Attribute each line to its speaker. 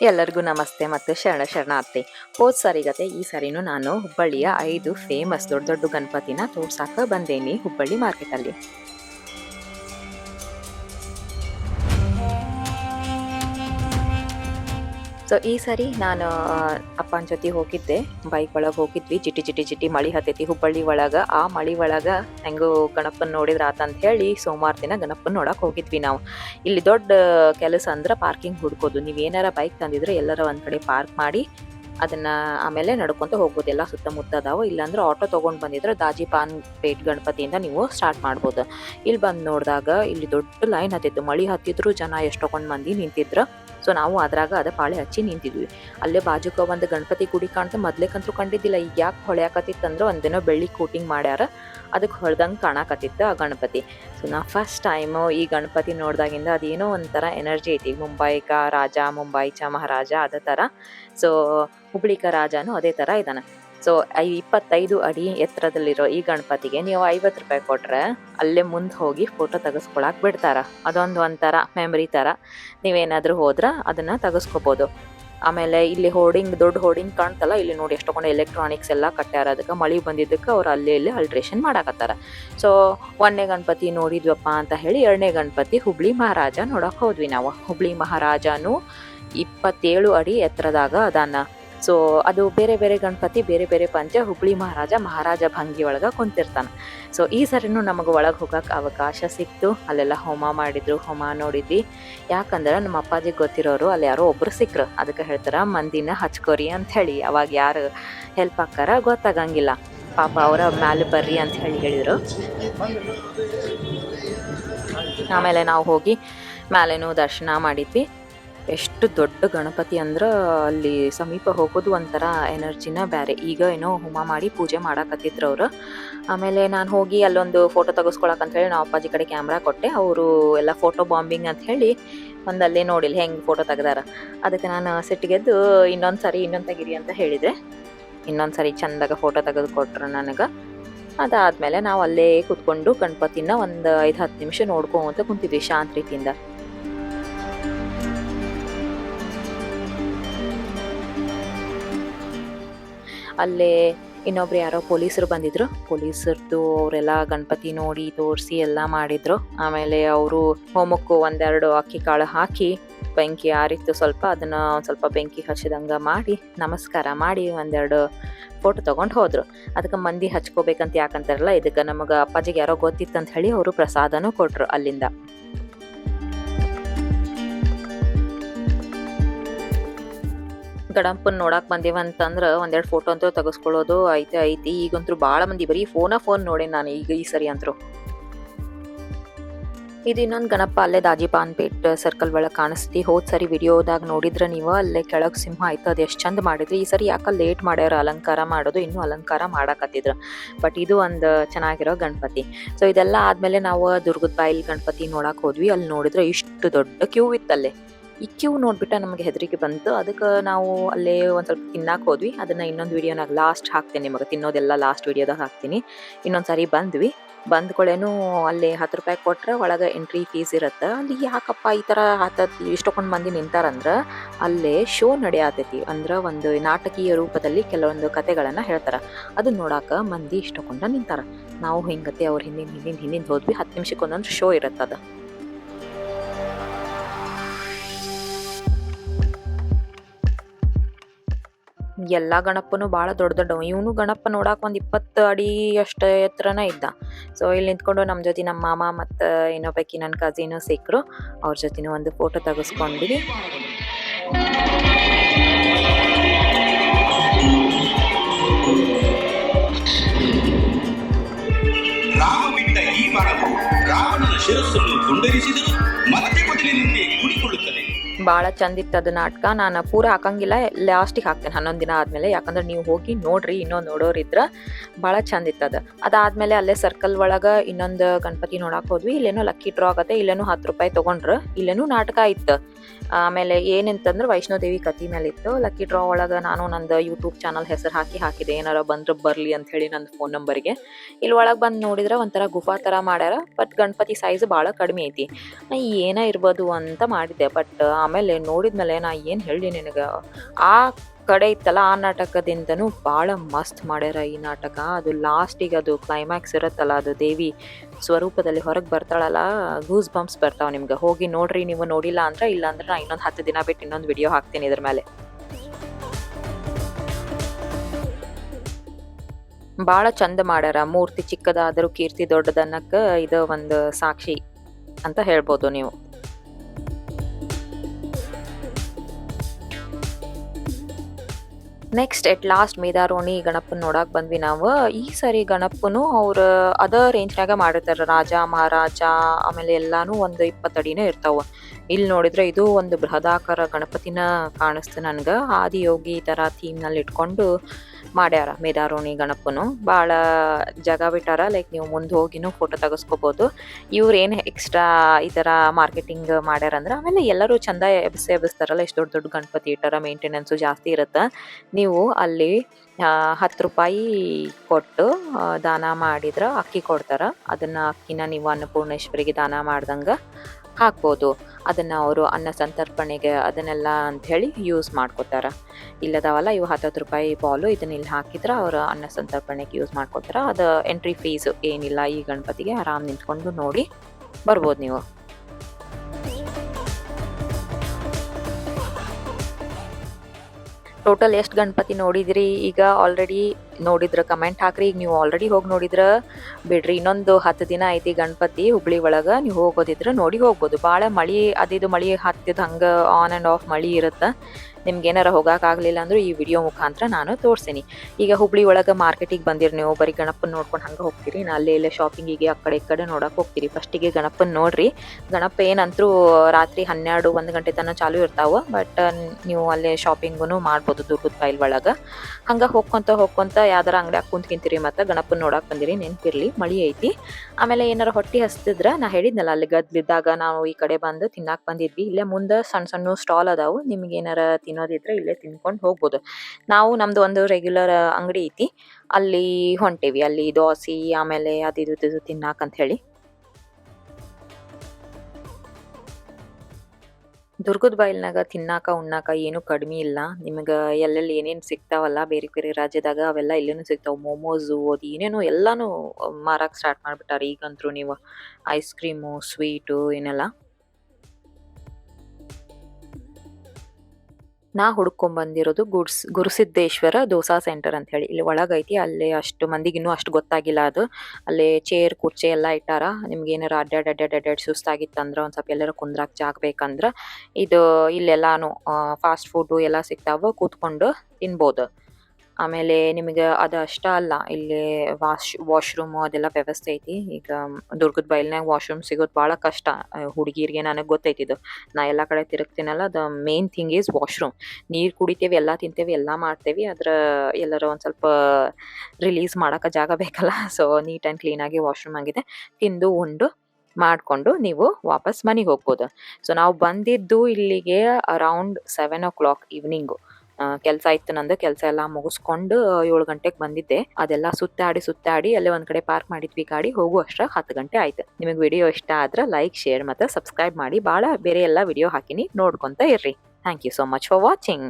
Speaker 1: ಎಲ್ಲರಿಗೂ ನಮಸ್ತೆ ಮತ್ತು ಶರಣ ಶರಣಾರ್ಥಿ. ಹೋದ ಸಾರಿಗತೆ ಈ ಸಾರಿನೂ ನಾನು ಹುಬ್ಬಳ್ಳಿಯ ಐದು ಫೇಮಸ್ ದೊಡ್ಡ ದೊಡ್ಡ ಗಣಪತಿನ ತೋರ್ಸಾಕ ಬಂದೇನಿ ಹುಬ್ಬಳ್ಳಿ ಮಾರ್ಕೆಟಲ್ಲಿ ಸೊ ಈ ಸರಿ ನಾನು ಅಪ್ಪನ ಜೊತೆ ಹೋಗಿದ್ದೆ. ಬೈಕ್ ಒಳಗೆ ಹೋಗಿದ್ವಿ. ಚಿಟಿ ಚಿಟಿ ಚಿಟಿ ಮಳಿ ಹತ್ತೈತಿ. ಹುಬ್ಬಳ್ಳಿ ಒಳಗೆ. ಆ ಮಳಿ ಒಳಗೆ ಹೆಂಗೋ ಗಣಪನ ನೋಡಿದ್ರ ಆತಂತ ಹೇಳಿ ಸೋಮವಾರ ದಿನ ಗಣಪನ ನೋಡಕ್ಕೆ ಹೋಗಿದ್ವಿ ನಾವು. ಇಲ್ಲಿ ದೊಡ್ಡ ಕೆಲಸ ಅಂದ್ರೆ ಪಾರ್ಕಿಂಗ್ ಹುಡ್ಕೋದು. ನೀವು ಏನಾರ ಬೈಕ್ ತಂದಿದ್ರೆ ಎಲ್ಲರ ಒಂದು ಕಡೆ ಪಾರ್ಕ್ ಮಾಡಿ ಅದನ್ನ ಆಮೇಲೆ ನಡ್ಕೊಂತ ಹೋಗ್ಬೋದು. ಎಲ್ಲ ಸುತ್ತಮುತ್ತ ಅದಾವ. ಇಲ್ಲಾಂದ್ರೆ ಆಟೋ ತಗೊಂಡ್ ಬಂದಿದ್ರೆ ದಾಜಿ ಪಾನ್ ಪೇಟ್ ಗಣಪತಿಯಿಂದ ನೀವು ಸ್ಟಾರ್ಟ್ ಮಾಡ್ಬೋದು. ಇಲ್ಲಿ ಬಂದು ನೋಡಿದಾಗ ಇಲ್ಲಿ ದೊಡ್ಡ ಲೈನ್ ಹತ್ತಿತ್ತು ಮಳಿ ಹತ್ತಿದ್ರು ಜನ ಎಷ್ಟೊಂದ್ ಮಂದಿ ನಿಂತಿದ್ರ. ಸೊ ನಾವು ಅದ್ರಾಗ ಅದ ಪಾಳೆ ಹಚ್ಚಿ ನಿಂತಿದ್ವಿ. ಅಲ್ಲೇ ಬಾಜುಕ ಒಂದು ಗಣಪತಿ ಗುಡಿ ಕಾಣ್ತ ಮೊದ್ಲೇಕಂತೂ ಕಂಡಿದ್ದಿಲ್ಲ. ಈಗ ಯಾಕೆ ಹೊಳೆಯಾಕತ್ತಿತ್ತಂದ್ರೆ ಒಂದೇನೋ ಬೆಳ್ಳಿ ಕೋಟಿಂಗ್ ಮಾಡ್ಯಾರ. ಅದಕ್ಕೆ ಹೊಳ್ದಂಗೆ ಕಾಣಕತ್ತಿತ್ತು ಆ ಗಣಪತಿ. ಸೊ ನಾ ಫಸ್ಟ್ ಟೈಮು ಈ ಗಣಪತಿ ನೋಡ್ದಾಗಿಂದ ಅದೇನೋ ಒಂಥರ ಎನರ್ಜಿ ಐತಿ. ಮುಂಬೈ ಕಾ ರಾಜ ಮುಂಬೈ ಚ ಮಹಾರಾಜ ಅದೇ ಥರ ಸೊ ಹುಬ್ಳಿಕ ರಾಜನು ಅದೇ ಥರ ಇದ್ದಾನೆ ಸೊ ಇಪ್ಪತ್ತೈದು ಅಡಿ ಎತ್ತರದಲ್ಲಿರೋ ಈ ಗಣಪತಿಗೆ ನೀವು ಐವತ್ತು ರೂಪಾಯಿ ಕೊಟ್ರೆ ಅಲ್ಲೇ ಮುಂದೆ ಹೋಗಿ ಫೋಟೋ ತೆಗೆಸ್ಕೊಳಕ್ ಬಿಡ್ತಾರ. ಅದೊಂದು ಒಂಥರ ಮೆಮರಿ ಥರ ನೀವೇನಾದರೂ ಹೋದ್ರ ಅದನ್ನ ತೆಗೆಸ್ಕೋಬೋದು. ಆಮೇಲೆ ಇಲ್ಲಿ ಹೋರ್ಡಿಂಗ್ ದೊಡ್ಡ ಹೋರ್ಡಿಂಗ್ ಕಾಣ್ತಲ್ಲ, ಇಲ್ಲಿ ನೋಡಿ ಎಷ್ಟೊಂದು ಎಲೆಕ್ಟ್ರಾನಿಕ್ಸ್ ಎಲ್ಲ ಕಟ್ಟ್ಯಾರ ಅದಕ್ಕೆ ಮಳೆ ಬಂದಿದ್ದಕ್ಕೆ ಅವ್ರು ಅಲ್ಲಿ ಇಲ್ಲಿ ಅಲ್ಟ್ರೇಷನ್ ಮಾಡಾಕತ್ತಾರ. ಸೊ ಒಂದನೇ ಗಣಪತಿ ನೋಡಿದ್ವಪ್ಪ ಅಂತ ಹೇಳಿ ಎರಡನೇ ಗಣಪತಿ ಹುಬ್ಳಿ ಮಹಾರಾಜ ನೋಡಕ್ ಹೋದ್ವಿ ನಾವು. ಹುಬ್ಳಿ ಮಹಾರಾಜನು ಇಪ್ಪತ್ತೇಳು ಅಡಿ ಎತ್ತರದಾಗ ಅದಾನ. ಸೊ ಅದು ಬೇರೆ ಬೇರೆ ಗಣಪತಿ, ಬೇರೆ ಬೇರೆ ಪಂಚ, ಹುಬ್ಳಿ ಮಹಾರಾಜ ಮಹಾರಾಜ ಭಂಗಿ ಒಳಗೆ ಕುಂತಿರ್ತಾನೆ. ಸೊ ಈ ಸರಿನೂ ನಮಗೆ ಒಳಗೆ ಹೋಗಕ್ಕೆ ಅವಕಾಶ ಸಿಕ್ತು. ಅಲ್ಲೆಲ್ಲ ಹೋಮ ಮಾಡಿದ್ರು, ಹೋಮ ನೋಡಿದ್ವಿ. ಯಾಕಂದ್ರೆ ನಮ್ಮ ಅಪ್ಪಾಜಿಗೆ ಗೊತ್ತಿರೋರು ಅಲ್ಲಿ ಯಾರೋ ಒಬ್ರು ಸಿಕ್ರು. ಅದಕ್ಕೆ ಹೇಳ್ತಾರೆ, ಮಂದಿನ ಹಚ್ಕೋರಿ ಅಂತ ಹೇಳಿ. ಅವಾಗ ಯಾರು ಹೆಲ್ಪ್ ಹಾಕಾರ ಗೊತ್ತಾಗಂಗಿಲ್ಲ. ಪಾಪ ಅವರ ಮ್ಯಾಲೆ ಬರ್ರಿ ಅಂತ ಹೇಳಿ ಹೇಳಿದ್ರು. ಆಮೇಲೆ ನಾವು ಹೋಗಿ ಮ್ಯಾಲೆನೂ ದರ್ಶನ ಮಾಡಿದ್ವಿ. ಎಷ್ಟು ದೊಡ್ಡ ಗಣಪತಿ ಅಂದ್ರೆ ಅಲ್ಲಿ ಸಮೀಪ ಹೋಗೋದು ಒಂಥರ ಎನರ್ಜಿನ ಬೇರೆ ಈಗ ಏನೋ ಹುಮ ಮಾಡಿ ಪೂಜೆ ಮಾಡಕತ್ತಿದ್ರು ಅವರು. ಆಮೇಲೆ ನಾನು ಹೋಗಿ ಅಲ್ಲೊಂದು ಫೋಟೋ ತೆಗೆಸ್ಕೊಳಕ್ ಅಂತ ಹೇಳಿ ನಾವು ಅಪ್ಪಾಜಿ ಕಡೆ ಕ್ಯಾಮ್ರಾ ಕೊಟ್ಟೆ. ಅವರು ಎಲ್ಲ ಫೋಟೋ ಬಾಂಬಿಂಗ್ ಅಂತ ಹೇಳಿ ಒಂದಲ್ಲಿ ನೋಡಿಲ್ಲ ಹೆಂಗೆ ಫೋಟೋ ತೆಗ್ದಾರ. ಅದಕ್ಕೆ ನಾನು ಸಿಟ್ಟಿಗೆದ್ದು ಇನ್ನೊಂದು ಸಾರಿ ಇನ್ನೊಂದು ತೆಗಿರಿ ಅಂತ ಹೇಳಿದೆ. ಇನ್ನೊಂದು ಸರಿ ಚಂದಾಗ ಫೋಟೋ ತೆಗೆದು ಕೊಟ್ರು ನನಗೆ. ಅದಾದ್ಮೇಲೆ ನಾವು ಅಲ್ಲೇ ಕೂತ್ಕೊಂಡು ಗಣಪತಿನ ಒಂದು ಐದು ಹತ್ತು ನಿಮಿಷ ನೋಡ್ಕೊಂತ ಕುಂತಿದ್ವಿ ಶಾಂತ ರೀತಿಯಿಂದ. ಅಲ್ಲೇ ಇನ್ನೊಬ್ರು ಯಾರೋ ಪೊಲೀಸರು ಬಂದಿದ್ರು. ಪೊಲೀಸರ್ದು ಅವರೆಲ್ಲ ಗಣಪತಿ ನೋಡಿ ತೋರಿಸಿ ಎಲ್ಲ ಮಾಡಿದ್ರು. ಆಮೇಲೆ ಅವರು ಹೋಮಕ್ಕೂ ಒಂದೆರಡು ಅಕ್ಕಿ ಕಾಳು ಹಾಕಿ ಬೆಂಕಿ ಆರಿತ್ತು ಸ್ವಲ್ಪ, ಅದನ್ನ ಒಂದು ಸ್ವಲ್ಪ ಬೆಂಕಿ ಹಚ್ಚಿದಂಗ ಮಾಡಿ ನಮಸ್ಕಾರ ಮಾಡಿ ಒಂದೆರಡು ಫೋಟೋ ತಗೊಂಡು ಹೋದರು. ಅದಕ್ಕೆ ಮಂದಿ ಹಚ್ಕೋಬೇಕಂತ ಯಾಕಂತಾರಲ್ಲ, ಇದಕ್ಕೆ ನಮಗೆ ಅಪ್ಪಾಜಿಗೆ ಯಾರೋ ಗೊತ್ತಿತ್ತು ಅಂತ ಹೇಳಿ ಅವರು ಪ್ರಸಾದನೂ ಕೊಟ್ಟರು ಅಲ್ಲಿಂದ. ಗಣಪನ್ ನೋಡಕ್ ಬಂದೇವಂತಂದ್ರ ಒಂದೆರಡು ಫೋಟೋ ಅಂತೂ ತೆಗೆಸ್ಕೊಳ್ಳೋದು ಐತೆ, ಐತಿ. ಈಗಂತೂ ಭಾಳ ಮಂದಿ ಬರೀ ಫೋನ ಫೋನ್ ನೋಡಿ ನಾನು ಈಗ ಈ ಸರಿ ಅಂತೂ ಇದು ಇನ್ನೊಂದು ಗಣಪ, ಅಲ್ಲೇ ದಾಜಿಪಾನ್ ಪೇಟ್ ಸರ್ಕಲ್ ಒಳಗೆ ಕಾಣಿಸ್ತಿ. ಹೋದ್ ಸರಿ ವಿಡಿಯೋದಾಗ ನೋಡಿದ್ರೆ ನೀವು, ಅಲ್ಲೇ ಕೆಳಗ್ ಸಿಂಹ ಆಯ್ತು, ಅದು ಎಷ್ಟು ಚಂದ ಮಾಡಿದ್ರಿ. ಈ ಸರಿ ಯಾಕೆ ಲೇಟ್ ಮಾಡ್ಯಾರ, ಅಲಂಕಾರ ಮಾಡೋದು, ಇನ್ನೂ ಅಲಂಕಾರ ಮಾಡಕತ್ತಿದ್ರು. ಬಟ್ ಇದು ಒಂದು ಚೆನ್ನಾಗಿರೋ ಗಣಪತಿ. ಸೊ ಇದೆಲ್ಲ ಆದಮೇಲೆ ನಾವು ದುರ್ಗದ ಬಾಯಿಲ್ ಗಣಪತಿ ನೋಡಕ್ಕೆ ಹೋದ್ವಿ. ಅಲ್ಲಿ ನೋಡಿದ್ರೆ ಇಷ್ಟು ದೊಡ್ಡ ಕ್ಯೂ ಇತ್ತಲ್ಲೇ. ಈ ಕ್ಯೂ ನೋಡ್ಬಿಟ್ಟ ನಮಗೆ ಹೆದರಿಕೆ ಬಂತು. ಅದಕ್ಕೆ ನಾವು ಅಲ್ಲೇ ಒಂದು ಸ್ವಲ್ಪ ತಿನ್ನಕ್ಕೆ ಹೋದ್ವಿ. ಅದನ್ನು ಇನ್ನೊಂದು ವಿಡಿಯೋನಾಗ ಲಾಸ್ಟ್ ಹಾಕ್ತೇನೆ ನಿಮಗೆ. ತಿನ್ನೋದೆಲ್ಲ ಲಾಸ್ಟ್ ವೀಡಿಯೋದಾಗ ಹಾಕ್ತೀನಿ. ಇನ್ನೊಂದು ಸಾರಿ ಬಂದ್ವಿ. ಬಂದ ಕೂಡಲೇನು ಅಲ್ಲಿ ಹತ್ತು ರೂಪಾಯಿ ಕೊಟ್ಟರೆ ಒಳಗೆ ಎಂಟ್ರಿ ಫೀಸ್ ಇರುತ್ತೆ. ಅಲ್ಲಿ ಯಾಕಪ್ಪ ಈ ಥರ ಹತ್ತತ್ತು ಇಷ್ಟೊಂದು ಮಂದಿ ನಿಂತಾರಂದ್ರೆ ಅಲ್ಲೇ ಶೋ ನಡೆಯತೈತಿ. ಅಂದ್ರೆ ಒಂದು ನಾಟಕೀಯ ರೂಪದಲ್ಲಿ ಕೆಲವೊಂದು ಕತೆಗಳನ್ನು ಹೇಳ್ತಾರೆ. ಅದನ್ನ ನೋಡಾಕ ಮಂದಿ ಇಷ್ಟಕೊಂಡ ನಿಂತಾರ. ನಾವು ಹಿಂಗತೆ ಅವ್ರ ಹಿಂದಿನ ಹಿಂದಿನ ಹಿಂದಿನ ಹೋದ್ವಿ. ಹತ್ತು ನಿಮಿಷಕ್ಕೆ ಒಂದೊಂದು ಶೋ ಇರುತ್ತೆ ಅದು ಎಲ್ಲಾ ಗಣಪನು ಭಾಳ ದೊಡ್ಡ ದೊಡ್ಡವ. ಇವನು ಗಣಪ ನೋಡಕ್ಕೆ ಒಂದ್ ಇಪ್ಪತ್ತು ಅಡಿ ಅಷ್ಟ ಎತ್ತರನ ಇದ್ದ. ಸೊ ಇಲ್ಲಿ ನಿಂತ್ಕೊಂಡು ನಮ್ಮ ಜೊತೆ ನಮ್ಮ ಮಾಮ ಮತ್ತು ಇನ್ನೊಬ್ಬಾಕಿ ನನ್ನ ಕಸಿನು ಸಿಕ್ಕರು ಅವ್ರ ಜೊತೆನೂ ಒಂದು ಫೋಟೋ ತೆಗೆಸ್ಕೊಂಡ್ವಿ.
Speaker 2: ರಾಮ ಬಿಟ್ಟ ಈ ರಾವಣನ ಶಿರಸ್ಸನ್ನು
Speaker 1: ಭಾಳ ಚಂದ ಇತ್ತು ಅದು ನಾಟಕ. ನಾನು ಪೂರ ಹಾಕಂಗಿಲ್ಲ ಲಾಸ್ಟಿಗೆ ಹಾಕ್ತೇನೆ, ಹನ್ನೊಂದು ದಿನ ಆದ್ಮೇಲೆ. ಯಾಕಂದ್ರೆ ನೀವು ಹೋಗಿ ನೋಡ್ರಿ ಇನ್ನೊಂದು ನೋಡೋರಿದ್ರ ಭಾಳ ಚಂದ ಇತ್ತು ಅದು. ಅದಾದ್ಮೇಲೆ ಅಲ್ಲೇ ಸರ್ಕಲ್ ಒಳಗೆ ಇನ್ನೊಂದು ಗಣಪತಿ ನೋಡಕ್ ಹೋದ್ವಿ. ಇಲ್ಲೇನೋ ಲಕ್ಕಿ ಡ್ರಾ ಆಗತ್ತೆ, ಇಲ್ಲೇನೋ ಹತ್ತು ರೂಪಾಯಿ ತೊಗೊಂಡ್ರು. ಇಲ್ಲೇನೂ ನಾಟಕ ಇತ್ತು. ಆಮೇಲೆ ಏನಂತಂದ್ರೆ ವೈಷ್ಣೋದೇವಿ ಕತಿ ಮೇಲೆ ಇತ್ತು. ಲಕ್ಕಿ ಡ್ರಾ ಒಳಗೆ ನಾನು ನಂದು ಯೂಟ್ಯೂಬ್ ಚಾನಲ್ ಹೆಸರು ಹಾಕಿ ಹಾಕಿದೆ. ಏನಾರ ಬಂದ್ರೆ ಬರಲಿ ಅಂತ ಹೇಳಿ ನನ್ನ ಫೋನ್ ನಂಬರ್ಗೆ ಇಲ್ಲಿ ಒಳಗೆ ಬಂದು ನೋಡಿದ್ರೆ ಒಂಥರ ಗುಫಾ ಥರ ಮಾಡ್ಯಾರ. ಬಟ್ ಗಣಪತಿ ಸೈಜ್ ಭಾಳ ಕಡಿಮೆ ಐತಿ. ಏನ ಇರ್ಬೋದು ಅಂತ ಮಾಡಿದ್ದೆ ಬಟ್ ಆಮೇಲೆ ಆಮೇಲೆ ನೋಡಿದ್ಮೇಲೆ ನಾ ಏನು ಹೇಳಿ ನಿನಗೆ? ಆ ಕಡೆ ಇತ್ತಲ್ಲ ಆ ನಾಟಕದಿಂದನೂ ಭಾಳ ಮಸ್ತ್ ಮಾಡ್ಯಾರ ಈ ನಾಟಕ. ಅದು ಲಾಸ್ಟಿಗೆ ಅದು ಕ್ಲೈಮ್ಯಾಕ್ಸ್ ಇರುತ್ತಲ್ಲ, ಅದು ದೇವಿ ಸ್ವರೂಪದಲ್ಲಿ ಹೊರಗೆ ಬರ್ತಾಳಲ್ಲ ಗೂಸ್ ಬಂಪ್ಸ್ ಬರ್ತಾವೆ ನಿಮ್ಗೆ. ಹೋಗಿ ನೋಡ್ರಿ, ನೀವು ನೋಡಿಲ್ಲ ಅಂದ್ರೆ ಇಲ್ಲ ಅಂದ್ರೆ ನಾ ಇನ್ನೊಂದು ಹತ್ತು ದಿನ ಬಿಟ್ಟು ಇನ್ನೊಂದು ವಿಡಿಯೋ ಹಾಕ್ತೀನಿ ಇದ್ರ ಮೇಲೆ ಭಾಳ ಚಂದ ಮಾಡ್ಯಾರ. ಮೂರ್ತಿ ಚಿಕ್ಕದಾದರೂ ಕೀರ್ತಿ ದೊಡ್ಡದನ್ನಕ್ಕ ಇದು ಒಂದು ಸಾಕ್ಷಿ ಅಂತ ಹೇಳ್ಬೋದು ನೀವು. ನೆಕ್ಸ್ಟ್ ಎಟ್ ಲಾಸ್ಟ್ ಮೇದಾರೋಣಿ ಗಣಪನ್ ನೋಡಕ್ ಬಂದ್ವಿ ನಾವು. ಈ ಸರಿ ಗಣಪನು ಅವ್ರ ಅದ ರೇಂಜ್ನಾಗ ಮಾಡಿರ್ತಾರ. ರಾಜ, ಮಹಾರಾಜ, ಆಮೇಲೆ ಎಲ್ಲಾನು ಒಂದು ಇಪ್ಪತ್ತಡಿನೇ ಇರ್ತಾವ. ಇಲ್ಲಿ ನೋಡಿದ್ರೆ ಇದು ಒಂದು ಬೃಹದಾಕಾರ ಗಣಪತಿನ ಕಾಣಿಸ್ತು ನನ್ಗೆ. ಆದಿಯೋಗಿ ಥೀಮ್ನಲ್ಲಿ ಇಟ್ಕೊಂಡು ಮಾಡ್ಯಾರ ಮೇದಾರೋಣಿ ಗಣಪನು. ಭಾಳ ಜಾಗ ಬಿಟ್ಟಾರ ಲೈಕ್ ನೀವು ಮುಂದೆ ಹೋಗಿನೂ ಫೋಟೋ ತೆಗೆಸ್ಕೋಬೋದು. ಇವ್ರು ಏನು ಎಕ್ಸ್ಟ್ರಾ ಈ ಥರ ಮಾರ್ಕೆಟಿಂಗ್ ಮಾಡ್ಯಾರ ಅಂದ್ರೆ ಆಮೇಲೆ ಎಲ್ಲರೂ ಚಂದ ಎಬ್ಸೆ ಎಬ್ಸ್ತಾರಲ್ಲ ಎಷ್ಟು ದೊಡ್ಡ ದೊಡ್ಡ ಗಣಪತಿ ಇಟ್ಟಾರ ಮೇಂಟೆನೆನ್ಸು ಜಾಸ್ತಿ ಇರುತ್ತೆ. ನೀವು ಅಲ್ಲಿ ಹತ್ತು ರೂಪಾಯಿ ಕೊಟ್ಟು ದಾನ ಮಾಡಿದ್ರೆ ಅಕ್ಕಿ ಕೊಡ್ತಾರ. ಅದನ್ನ ಅಕ್ಕಿನ ನೀವು ಅನ್ನಪೂರ್ಣೇಶ್ವರಿಗೆ ದಾನ ಮಾಡ್ದಂಗೆ ಹಾಕ್ಬೋದು. ಅದನ್ನು ಅವರು ಅನ್ನ ಸಂತರ್ಪಣೆಗೆ ಅದನ್ನೆಲ್ಲ ಅಂತ ಹೇಳಿ ಯೂಸ್ ಮಾಡ್ಕೋತಾರೆ. ಇಲ್ಲದವಲ್ಲ ಇವು ಹತ್ತತ್ತು ರೂಪಾಯಿ ಬಾಲು ಇದನ್ನ ಇಲ್ಲಿ ಹಾಕಿದ್ರೆ ಅವರು ಅನ್ನ ಸಂತರ್ಪಣೆಗೆ ಯೂಸ್ ಮಾಡ್ಕೋತಾರೆ. ಅದು ಎಂಟ್ರಿ ಫೀಸ್ ಏನಿಲ್ಲ ಈ ಗಣಪತಿಗೆ ಆರಾಮ್ ನಿಂತ್ಕೊಂಡು ನೋಡಿ ಬರ್ಬೋದು ನೀವು. ಟೋಟಲ್ ಎಷ್ಟು ಗಣಪತಿ ನೋಡಿದಿರಿ? ಈಗ ಆಲ್ರೆಡಿ ನೋಡಿದ್ರ ಕಮೆಂಟ್ ಹಾಕ್ರಿ. ಈಗ ನೀವು ಆಲ್ರೆಡಿ ಹೋಗಿ ನೋಡಿದ್ರ, ಬಿಡ್ರಿ. ಇನ್ನೊಂದು ಹತ್ತು ದಿನ ಐತಿ ಗಣಪತಿ ಹುಬ್ಳಿ ಒಳಗೆ. ನೀವು ಹೋಗೋದಿದ್ರ ನೋಡಿ ಹೋಗ್ಬೋದು. ಭಾಳ ಮಳಿ ಅದಿದು ಮಳಿ ಹತ್ತಿದ ಹಂಗೆ ಆನ್ ಆ್ಯಂಡ್ ಆಫ್ ಮಳಿ ಇರುತ್ತೆ. ನಿಮ್ಗೆ ಏನಾರ ಹೋಗಕ್ಕಾಗಲಿಲ್ಲ ಅಂದ್ರೆ ಈ ವಿಡಿಯೋ ಮುಖಾಂತರ ನಾನು ತೋರಿಸ್ತೀನಿ ಈಗ ಹುಬ್ಳಿ ಒಳಗೆ ಮಾರ್ಕೆಟಿಗೆ ಬಂದಿರಿ ನೀವು, ಬರೀ ಗಣಪನ ನೋಡ್ಕೊಂಡು ಹಂಗೆ ಹೋಗ್ತೀರಿ. ನಾ ಅಲ್ಲೇ ಇಲ್ಲೇ ಶಾಪಿಂಗಿಗೆ ಆ ಕಡೆ ಈ ಕಡೆ ನೋಡಕ್ಕೆ ಹೋಗ್ತೀರಿ. ಫಸ್ಟಿಗೆ ಗಣಪನ ನೋಡ್ರಿ. ಗಣಪ ಏನಂತರೂ ರಾತ್ರಿ ಹನ್ನೆರಡು, ಒಂದು ಗಂಟೆ ತನಕ ಚಾಲು ಇರ್ತಾವ. ಬಟ್ ನೀವು ಅಲ್ಲೇ ಶಾಪಿಂಗೂ ಮಾಡ್ಬೋದು ದುರ್ಗದ ಫೈಲ್ ಒಳಗೆ. ಹಂಗೆ ಹೋಗ್ಕೊಂತ ಹೋಗ್ಕೊಂತ ಯಾವ್ದಾರ ಅಂಗಡಿಯಾಗ ಕುಂತ್ಕಿಂತೀರಿ ಮತ್ತೆ ಗಣಪನ್ ನೋಡಕ್ ಬಂದಿರಿ, ನೆನ್ಪಿರ್ಲಿ, ಮಳಿ ಐತಿ. ಆಮೇಲೆ ಏನಾರ ಹೊಟ್ಟಿ ಹಸ್ತಿದ್ರ, ನಾ ಹೇಳಿದ್ನಲ್ಲ ಅಲ್ಲಿ ಗದ್ಲಿದ್ದಾಗ ನಾವು ಈ ಕಡೆ ಬಂದು ತಿನ್ನಾಕ್ ಬಂದಿದ್ವಿ. ಇಲ್ಲೇ ಮುಂದೆ ಸಣ್ಣ ಸಣ್ಣ ಸ್ಟಾಲ್ ಅದಾವು, ನಿಮ್ಗೆ ಏನಾರ ತಿನ್ನೋದಿದ್ರೆ ಇಲ್ಲೇ ತಿನ್ಕೊಂಡು ಹೋಗ್ಬೋದು. ನಾವು ನಮ್ದು ಒಂದು ರೆಗ್ಯುಲರ್ ಅಂಗಡಿ ಐತಿ, ಅಲ್ಲಿ ಹೊಂಟೇವಿ, ಅಲ್ಲಿ ದೋಸೆ, ಆಮೇಲೆ ಅದಿದು ಇದು ತಿನ್ನಾಕ್ ಅಂತ ಹೇಳಿ. ದುರ್ಗದ ಬಾಯಿಲ್ನಾಗ ತಿನ್ನಾಕ, ಉಣ್ಣಾಕ ಏನು ಕಡಿಮೆ ಇಲ್ಲ. ನಿಮಗೆ ಎಲ್ಲೆಲ್ಲಿ ಏನೇನು ಸಿಗ್ತಾವಲ್ಲ, ಬೇರೆ ಬೇರೆ ರಾಜ್ಯದಾಗ ಅವೆಲ್ಲ ಇಲ್ಲೇನು ಸಿಗ್ತಾವ. ಮೋಮೋಸು ಅದು ಏನೇನೋ ಎಲ್ಲಾನು ಮಾರಕ್ ಸ್ಟಾರ್ಟ್ ಮಾಡ್ಬಿಟ್ಟಾರ ಈಗಂತರೂ ನೀವು. ಐಸ್ ಕ್ರೀಮು ಸ್ವೀಟು ಏನೆಲ್ಲ. ನಾ ಹುಡ್ಕೊಂಡ್ ಬಂದಿರೋದು ಗುಡ್ಸ್, ಗುರುಸಿದ್ದೇಶ್ವರ ದೋಸಾ ಸೆಂಟರ್ ಅಂತ ಹೇಳಿ. ಇಲ್ಲಿ ಒಳಗೈತಿ ಅಲ್ಲಿ ಅಷ್ಟು ಮಂದಿಗೆ ಇನ್ನೂ ಅಷ್ಟು ಗೊತ್ತಾಗಿಲ್ಲ ಅದು. ಅಲ್ಲಿ ಚೇರ್ ಕುರ್ಚಿ ಎಲ್ಲ ಇಟ್ಟಾರ. ನಿಮ್ಗೆ ಏನಾರ ಅಡ್ಡಾಡ್ ಅಡ್ಡಾಡ್ ಅಡ್ಡಾಡ್ ಸುಸ್ತಾಗಿತ್ತಂದ್ರೆ ಒಂದ್ ಸ್ವಲ್ಪ ಎಲ್ಲರೂ ಕುಂದ್ರಾಕ್ ಜಾಗ ಬೇಕಂದ್ರ ಇದು ಇಲ್ಲೆಲ್ಲಾನು ಫಾಸ್ಟ್ ಫುಡ್ ಎಲ್ಲ ಸಿಗ್ತಾವ, ಕೂತ್ಕೊಂಡು ತಿನ್ಬೋದು. ಆಮೇಲೆ ನಿಮಗೆ ಅದು ಅಷ್ಟ ಅಲ್ಲ, ಇಲ್ಲಿ ವಾಶ್, ವಾಶ್ರೂಮು ಅದೆಲ್ಲ ವ್ಯವಸ್ಥೆ ಐತಿ. ಈಗ ದುರ್ಗದ ಬೈಲ್ನಾಗ ವಾಶ್ರೂಮ್ ಸಿಗೋದು ಭಾಳ ಕಷ್ಟ. ಹುಡುಗಿರಿಗೆ ನನಗೆ ಗೊತ್ತೈತಿ ಇದು. ನಾ ಎಲ್ಲ ಕಡೆ ತಿರುಗ್ತೀನಲ್ಲ, the main thing is washroom. ನೀರು ಕುಡಿತೇವಿ, ಎಲ್ಲ ತಿಂತೇವಿ, ಎಲ್ಲ ಮಾಡ್ತೇವಿ. ಅದ್ರ ಎಲ್ಲರ ಒಂದು ಸ್ವಲ್ಪ ರಿಲೀಸ್ ಮಾಡೋಕೆ ಜಾಗ ಬೇಕಲ್ಲ. ಸೊ ನೀಟ್ ಆ್ಯಂಡ್ ಕ್ಲೀನಾಗಿ ವಾಶ್ರೂಮ್ ಆಗಿದೆ. ತಿಂದು, ಉಂಡು, ಮಾಡಿಕೊಂಡು ನೀವು ವಾಪಸ್ ಮನೆಗೆ ಹೋಗ್ಬೋದು. ಸೊ ನಾವು ಬಂದಿದ್ದು ಇಲ್ಲಿಗೆ around seven o'clock evening ಕೆಲಸ ಇತ್ತು ನಂದು. ಕೆಲಸ ಎಲ್ಲ ಮುಗಿಸ್ಕೊಂಡು ಏಳು ಗಂಟೆಗೆ ಬಂದಿದ್ದೆ. ಅದೆಲ್ಲ ಸುತ್ತಾಡಿ ಸುತ್ತಾಡಿ ಅಲ್ಲೇ ಒಂದ್ ಕಡೆ ಪಾರ್ಕ್ ಮಾಡಿದ್ವಿ ಗಾಡಿ. ಹೋಗೋ ಅಷ್ಟ ಹತ್ತು ಗಂಟೆ ಆಯ್ತು. ನಿಮಗೆ ವಿಡಿಯೋ ಇಷ್ಟ ಆದ್ರೆ ಲೈಕ್ ಶೇರ್ ಮತ್ತೆ ಸಬ್ಸ್ಕ್ರೈಬ್ ಮಾಡಿ. ಭಾಳ ಬೇರೆ ಎಲ್ಲ ವಿಡಿಯೋ ಹಾಕಿನಿ. ನೋಡ್ಕೊಂತ ಇರ್ರಿ. Thank you so much for watching